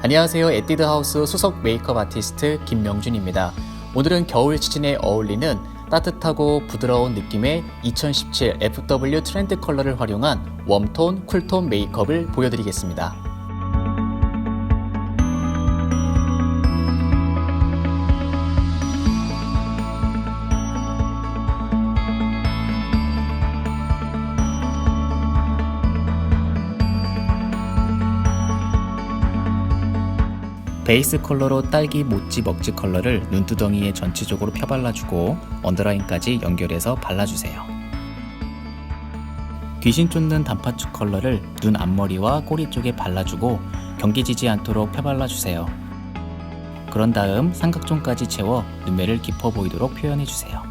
안녕하세요. 에뛰드 하우스 수석 메이크업 아티스트 김명준입니다. 오늘은 겨울 시즌에 어울리는 따뜻하고 부드러운 느낌의 2017 FW 트렌드 컬러를 활용한 웜톤, 쿨톤 메이크업을 보여드리겠습니다. 베이스 컬러로 딸기 모찌 먹지 컬러를 눈두덩이에 전체적으로 펴발라주고 언더라인까지 연결해서 발라주세요. 귀신 쫓는 단파축 컬러를 눈 앞머리와 꼬리 쪽에 발라주고 경계지지 않도록 펴발라주세요. 그런 다음 삼각존까지 채워 눈매를 깊어 보이도록 표현해주세요.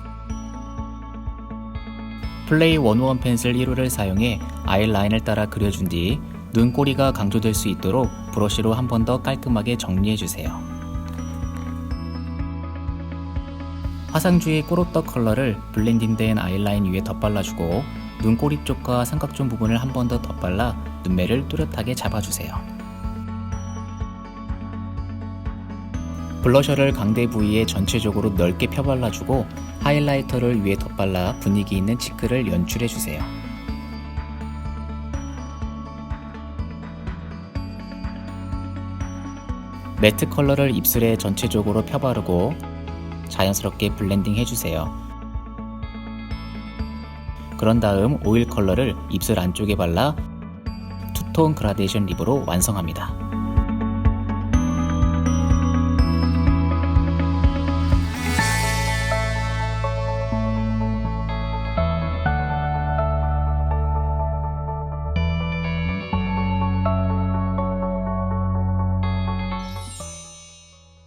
플레이 원원 펜슬 1호를 사용해 아이라인을 따라 그려준 뒤 눈꼬리가 강조될 수 있도록 브러쉬로 한 번 더 깔끔하게 정리해주세요. 화상주의 꼬로떡 컬러를 블렌딩된 아이라인 위에 덧발라주고 눈꼬리 쪽과 삼각존 부분을 한 번 더 덧발라 눈매를 뚜렷하게 잡아주세요. 블러셔를 강대 부위에 전체적으로 넓게 펴발라주고 하이라이터를 위에 덧발라 분위기 있는 치크를 연출해주세요. 매트 컬러를 입술에 전체적으로 펴바르고 자연스럽게 블렌딩 해주세요. 그런 다음 오일 컬러를 입술 안쪽에 발라 투톤 그라데이션 립으로 완성합니다.